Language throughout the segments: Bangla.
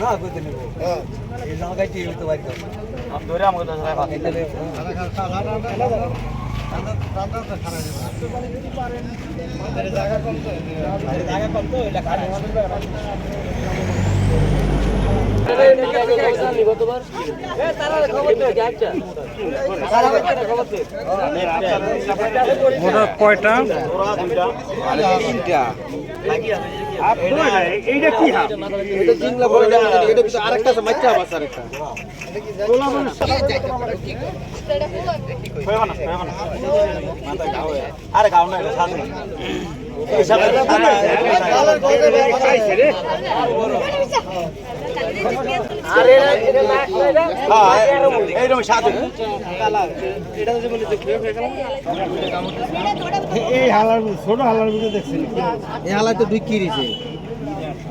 না করতে নেব এই জায়গায় কি হতে পারি ধরে আমাকে দশ টাকা বাকি দিলে ওটা কয়টা? এইটা কি হাব এটা জিংলা বলে এটা কিন্তু আরেকটা আছে মাইচা বাস আরেকটা। আরে গাও না এটা সামনে এইরকম সাথে এই হালার ছোট হালার মধ্যে দেখছি। এই হালার তো দুই কিরিছে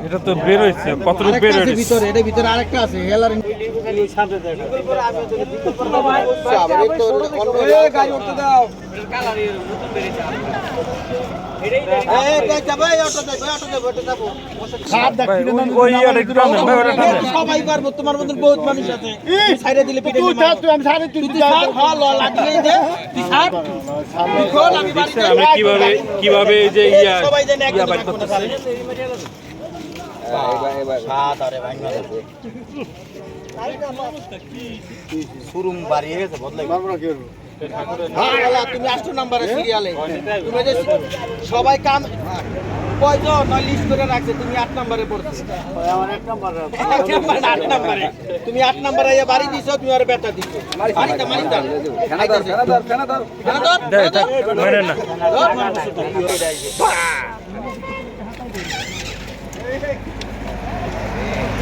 এটা তো বের হয়েছে আরেকটা বের হয়েছে? ভিতরে এটা ভিতরে আরেকটা আছে হেলার। সবাই পারব তোমার মতন বহুত মানুষ আছে। সাইডে দিলে পিঠে কীভাবে কীভাবে যে ইয়া ইয়া করতেছি। তুমি তুমি সবাই কাম কয়জন নয় লিস্ট করে রাখছে তুমি আট নাম্বারে পড়ছো আট নাম্বারে, তুমি আট নাম্বারে আইয়া বাড়ি দিছো তুমি আর বেটা দিছো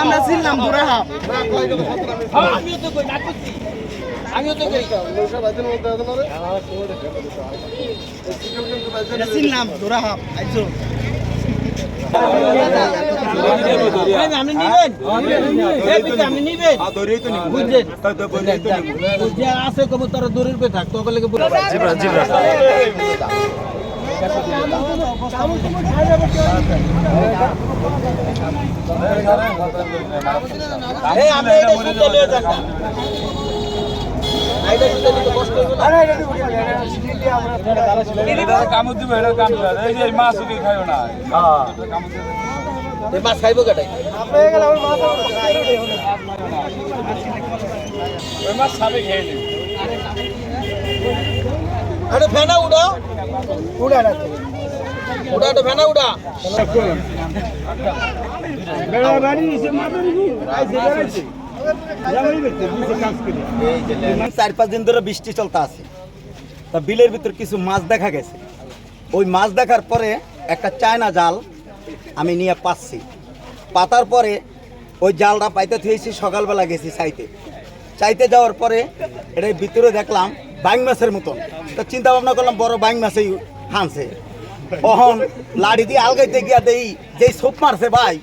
আমরা ছিলাম বুড়া হাফ আমিও তো কই না করছি আমিও তো ছিলাম বুড়া হাফ আইছো। আছে কবু তোর দূরের পে থাক তোকে লেগে জিব্রা এটা না। হইব না এই মাছ খাইবো কেটাই আরে ফেনা উড়া উড়া উড়া তো ফেনা উড়া বেড়া বাড়ি মাথা আইসে চার পাঁচ দিন ধরে বৃষ্টি চলতে আছে। তা বিলের ভিতর কিছু মাছ দেখা গেছে। ওই মাছ দেখার পরে একটা চায়না জাল আমি নিয়ে পাচ্ছি। পাতার পরে ওই জালটা পাইতে থুয়েছি সকালবেলা গেছি চাইতে। চাইতে যাওয়ার পরে এটার ভিতরে দেখলাম বাইং মাছের মতন। তো চিন্তা ভাবনা করলাম বড় বাইং মাছেই হানছে। অহন লাড়ি দিয়ে আলগাইতে গিয়া দেই, যেই সোপ মারছে ভাই,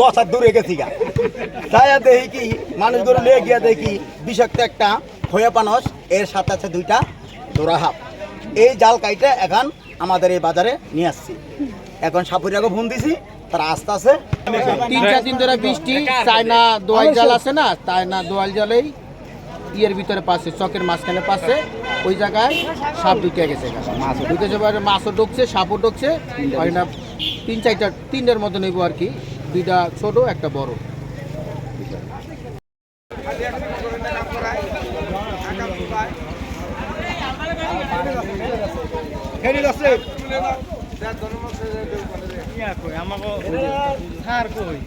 দশ হাত দূরে গেছি গা। যাইয়া দেখি কি মানুষ ধরে লিয়ে গিয়া দেখি বিষাক্ত একটা হয়ে পানস এর সাথে আছে দুইটা দোরা হাফ এই জাল কাইটে এখন আমাদের এই বাজারে নিয়ে আসছি। এখন সাপুরিয়াকে ফোন দিছি তারা আস্তে আস্তে তিন চার দিন ধরে বৃষ্টি চায়না দোয়াল জাল আছে না? চায়না দোয়াল জালেই ইয়ের ভিতরে পাশে চকের মাঝখানে পাশে ওই জায়গায় সাপ ঢুকে গেছে মাছ ঢুকেছে মাছও ঢুকছে সাপও ঢুকছে হয় না তিন চারটা তিনটার মতো নেব আর কি। দুইটা ছোট একটা বড়। ফেরি আছে। আমাকে স্যার কই?